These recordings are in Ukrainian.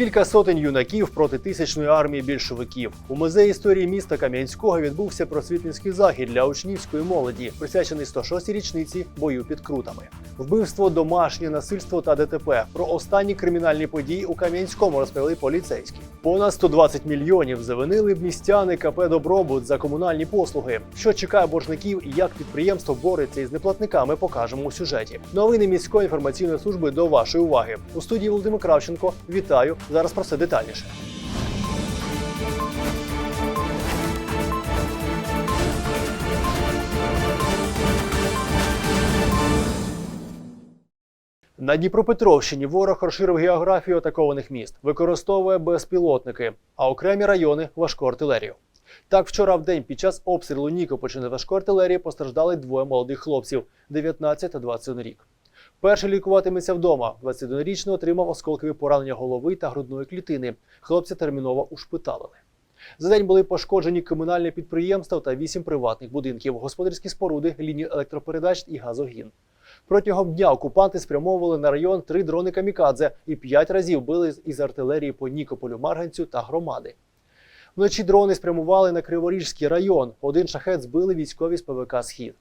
Кілька сотень юнаків проти тисячної армії більшовиків. У музеї історії міста Кам'янського відбувся просвітницький захід для учнівської молоді, присвячений 106-й річниці бою під крутами. Вбивство, домашнє насильство та ДТП. Про останні кримінальні події у Кам'янському розповіли поліцейські. Понад 120 мільйонів завинили б містяни КП Добробут за комунальні послуги. Що чекає боржників і як підприємство бореться із неплатниками, покажемо у сюжеті. Новини міської інформаційної служби до вашої уваги. У студії Володимир Кравченко. Вітаю. Зараз про все детальніше. На Дніпропетровщині ворог розширив географію атакованих міст, використовує безпілотники, а окремі райони важку артилерію. Так, вчора в день під час обстрілу Нікопольщини важкої артилерії постраждали двоє молодих хлопців 19 та 21 рік. Перший лікуватиметься вдома. 21-річний отримав осколкові поранення голови та грудної клітини. Хлопця терміново ушпиталили. За день були пошкоджені комунальне підприємства та вісім приватних будинків, господарські споруди, лінії електропередач і газогін. Протягом дня окупанти спрямовували на район три дрони камікадзе і п'ять разів били із артилерії по Нікополю, Марганцю та громади. Вночі дрони спрямували на Криворіжський район. Один шахет збили військові з ПВК Схід.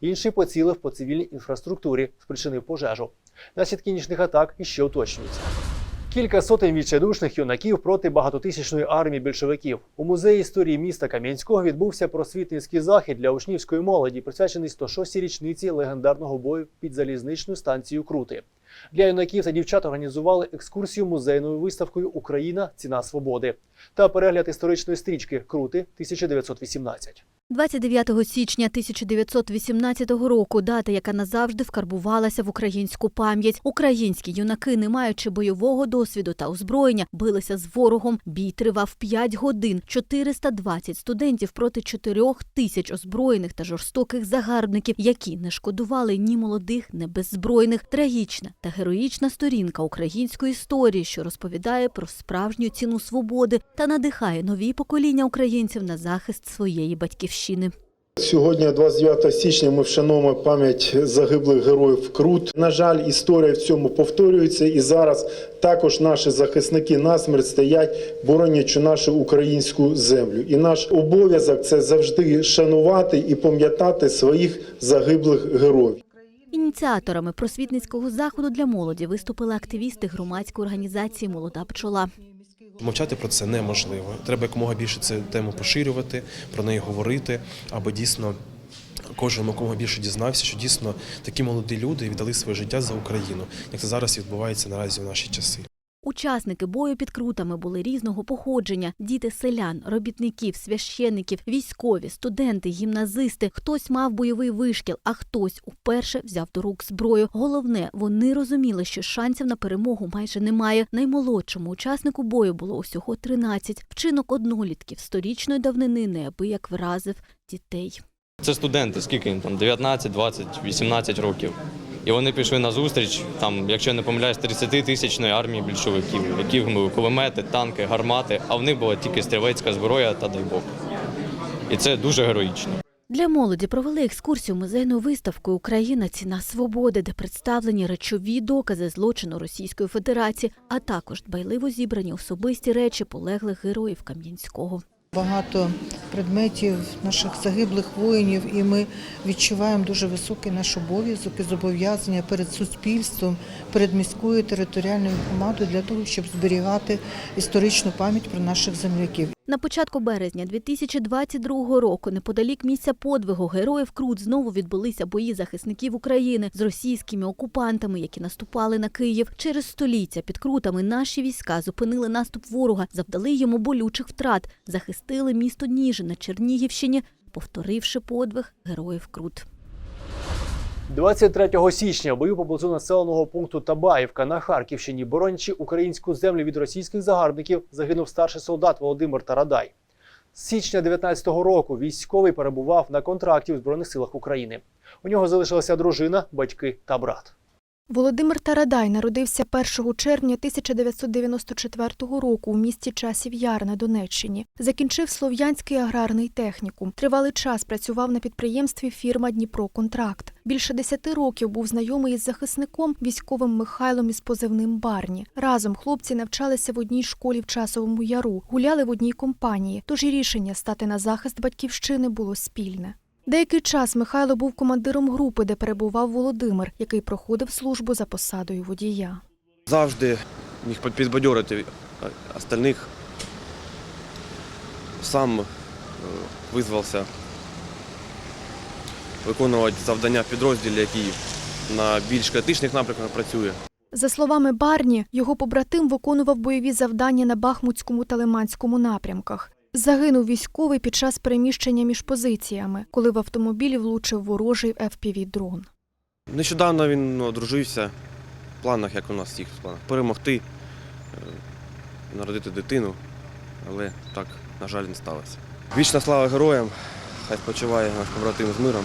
Інший поцілив по цивільній інфраструктурі, спричинив пожежу. Наслідки нічних атак іще уточнюються. Кілька сотень відчайдушних юнаків проти багатотисячної армії більшовиків. У музеї історії міста Кам'янського відбувся просвітницький захід для учнівської молоді, присвячений 106-й річниці легендарного бою під залізничною станцією Крути. Для юнаків та дівчат організували екскурсію музейною виставкою Україна ціна свободи та перегляд історичної стрічки Крути 1918. 29 січня 1918 року дата, яка назавжди вкарбувалася в українську пам'ять. Українські юнаки, не маючи бойового досвіду та озброєння, билися з ворогом. Бій тривав 5 годин. 420 студентів проти 4 тисяч озброєних та жорстоких загарбників, які не шкодували ні молодих, ні беззбройних. Трагічна та героїчна сторінка української історії, що розповідає про справжню ціну свободи та надихає нові покоління українців на захист своєї батьківщини. Сьогодні, 29 січня, ми вшановуємо пам'ять загиблих героїв Крут. На жаль, історія в цьому повторюється, і зараз також наші захисники насмерть стоять, боронячи нашу українську землю. І наш обов'язок це завжди шанувати і пам'ятати своїх загиблих героїв. Ініціаторами просвітницького заходу для молоді виступили активісти громадської організації Молода пчола. Мовчати про це неможливо. Треба якомога більше цю тему поширювати, про неї говорити, аби дійсно кожен якомога більше дізнався, що дійсно такі молоді люди віддали своє життя за Україну, як це зараз відбувається наразі в наші часи. Учасники бою під крутами були різного походження: діти селян, робітників, священиків, військові, студенти, гімназисти. Хтось мав бойовий вишкіл, а хтось уперше взяв до рук зброю. Головне, вони розуміли, що шансів на перемогу майже немає. Наймолодшому учаснику бою було усього 13. Вчинок однолітків сторічної давнини неабияк вразив дітей. Це студенти, скільки їм там 19, 20, 18 років. І вони пішли на зустріч, там, якщо я не помиляюсь, 30-тисячної армії більшовиків, які були кулемети, танки, гармати, а в них була тільки стрілецька зброя та дай Бог. І це дуже героїчно. Для молоді провели екскурсію музейною виставкою Україна ціна свободи, де представлені речові докази злочину Російської Федерації, а також дбайливо зібрані особисті речі полеглих героїв Кам'янського. Багато предметів наших загиблих воїнів, і ми відчуваємо дуже високий наш обов'язок і зобов'язання перед суспільством, перед міською територіальною громадою для того, щоб зберігати історичну пам'ять про наших земляків. На початку березня 2022 року, неподалік місця подвигу героїв Крут знову відбулися бої захисників України з російськими окупантами, які наступали на Київ. Через століття під крутами наші війська зупинили наступ ворога, завдали йому болючих втрат, захистили місто Ніжин на Чернігівщині, повторивши подвиг героїв Крут. 23 січня бою поблизу населеного пункту Табаївка на Харківщині, боронячи українську землю від російських загарбників, загинув старший солдат Володимир Тарадай. З січня 19-го року військовий перебував на контракті в Збройних силах України. У нього залишилася дружина, батьки та брат. Володимир Тарадай народився 1 червня 1994 року у місті Часів Яр на Донеччині. Закінчив Слов'янський аграрний технікум. Тривалий час працював на підприємстві фірма Дніпро Контракт. Більше десяти років був знайомий із захисником військовим Михайлом із позивним Барні. Разом хлопці навчалися в одній школі в часовому яру, гуляли в одній компанії. Тож і рішення стати на захист батьківщини було спільне. Деякий час Михайло був командиром групи, де перебував Володимир, який проходив службу за посадою водія. завжди міг підбадьорити е, остальних. Сам е, визвався виконувати завдання в підрозділі, який на більш критичних напрямках працює. За словами Барні, його побратим виконував бойові завдання на Бахмутському та Лиманському напрямках. Загинув військовий під час переміщення між позиціями, коли в автомобілі влучив ворожий FPV-дрон. Нещодавно він ну, одружився в планах, як у нас всіх в планах, перемогти, е, народити дитину, але так, на жаль, не сталося. Вічна слава героям, хай спочиває наш побратим з миром.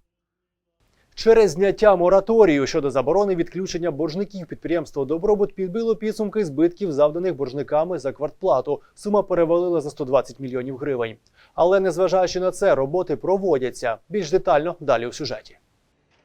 Через зняття мораторію щодо заборони відключення боржників підприємство Добробут підбило підсумки збитків, завданих боржниками за квартплату. Сума перевалила за 120 мільйонів гривень. Але незважаючи на це, роботи проводяться. Більш детально далі у сюжеті.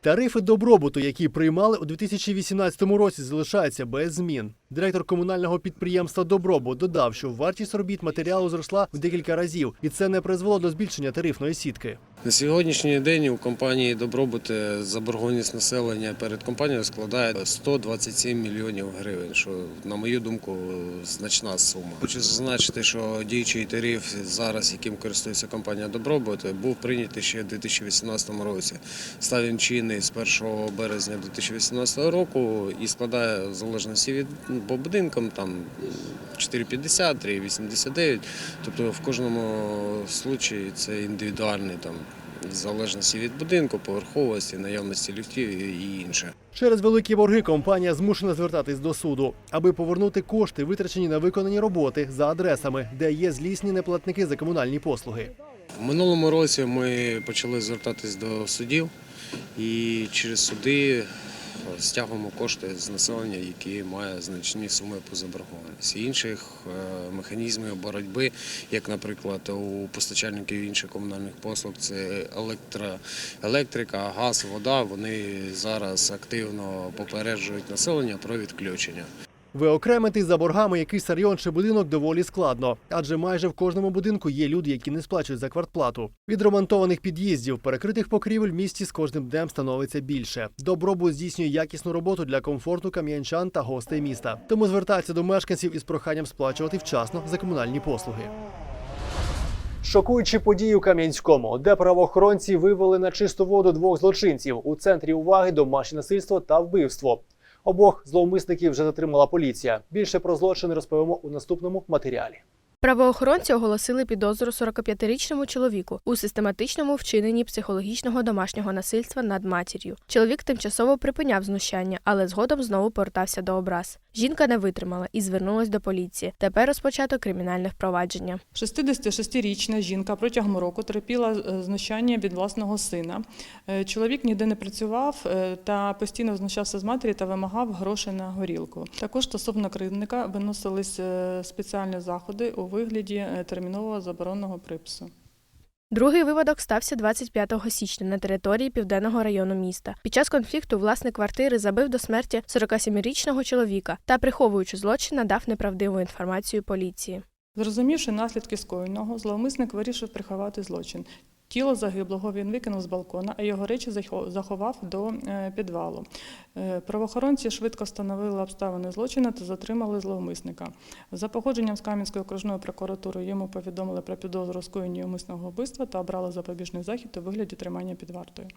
Тарифи добробуту, які приймали у 2018 році, залишаються без змін. Директор комунального підприємства Добробут додав, що вартість робіт матеріалу зросла в декілька разів, і це не призвело до збільшення тарифної сітки. На сьогоднішній день у компанії Добробут заборгованість населення перед компанією складає 127 мільйонів гривень, що, на мою думку, значна сума. Хочу зазначити, що діючий тариф зараз, яким користується компанія Добробут, був прийнятий ще в 2018 році. Став він чинний з 1 березня 2018 року і складає в залежності від ну, по будинкам там 4,50, 3,89. Тобто в кожному случаї це індивідуальний там. В залежності від будинку, поверховості, наявності ліфтів і інше. Через великі борги компанія змушена звертатись до суду, аби повернути кошти, витрачені на виконані роботи за адресами, де є злісні неплатники за комунальні послуги. В минулому році ми почали звертатись до судів і через суди стягуємо кошти з населення, які має значні суми по заборгованості. Інших е, механізмів боротьби, як, наприклад, у постачальників інших комунальних послуг, це електро, електрика, газ, вода. Вони зараз активно попереджують населення про відключення. Виокремити за боргами якийсь район чи будинок доволі складно, адже майже в кожному будинку є люди, які не сплачують за квартплату. Відремонтованих під'їздів, перекритих покрівель в місті з кожним днем становиться більше. Добробут здійснює якісну роботу для комфорту кам'янчан та гостей міста. Тому звертається до мешканців із проханням сплачувати вчасно за комунальні послуги. Шокуючі події у Кам'янському, де правоохоронці вивели на чисту воду двох злочинців у центрі уваги домашнє насильство та вбивство. Обох зловмисників вже затримала поліція. Більше про злочин розповімо у наступному матеріалі. Правоохоронці оголосили підозру 45-річному чоловіку у систематичному вчиненні психологічного домашнього насильства над матір'ю. Чоловік тимчасово припиняв знущання, але згодом знову повертався до образ. Жінка не витримала і звернулась до поліції. Тепер розпочато кримінальне впровадження. 66-річна жінка протягом року терпіла е, знущання від власного сина. Е, Чоловік ніде не працював е, та постійно знущався з матері та вимагав гроші на горілку. Також стосовно кривдника виносились спеціальні заходи у вигляді термінового заборонного припису. Другий випадок стався 25 січня на території південного району міста. Під час конфлікту власник квартири забив до смерті 47-річного чоловіка та, приховуючи злочин, надав неправдиву інформацію поліції. Зрозумівши наслідки скоєного, зловмисник вирішив приховати злочин. Тіло загиблого він викинув з балкона, а його речі заховав до е, підвалу. Е, Правоохоронці швидко встановили обставини злочину та затримали зловмисника. За погодженням з Кам'янською окружною прокуратурою йому повідомили про підозру скоєння умисного вбивства та обрали запобіжний захід у вигляді тримання під вартою.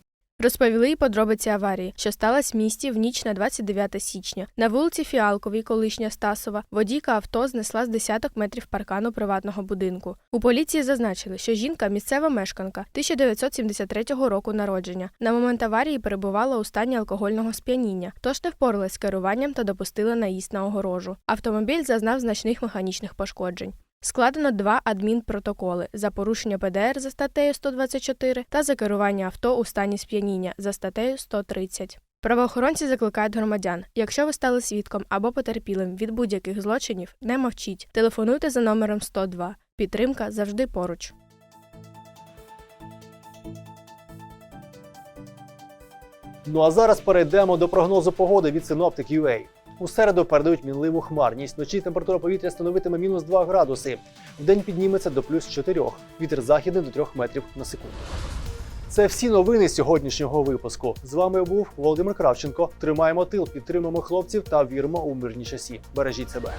Розповіли й подробиці аварії, що сталася в місті в ніч на 29 січня. На вулиці Фіалковій, колишня Стасова, водійка авто знесла з десяток метрів паркану приватного будинку. У поліції зазначили, що жінка місцева мешканка 1973 року народження. На момент аварії перебувала у стані алкогольного сп'яніння, тож не впоралась з керуванням та допустила наїзд на огорожу. Автомобіль зазнав значних механічних пошкоджень. Складено два адмінпротоколи за порушення ПДР за статтею 124 та за керування авто у стані сп'яніння за статтею 130. Правоохоронці закликають громадян, якщо ви стали свідком або потерпілим від будь-яких злочинів, не мовчіть. Телефонуйте за номером 102. Підтримка завжди поруч. Ну а зараз перейдемо до прогнозу погоди від Synoptic UA. У середу передають мінливу хмарність. Вночі температура повітря становитиме мінус 2 градуси. Вдень підніметься до плюс 4. Вітер західний до 3 метрів на секунду. Це всі новини сьогоднішнього випуску. З вами був Володимир Кравченко. Тримаємо тил, підтримуємо хлопців та віримо у мирні часі. Бережіть себе.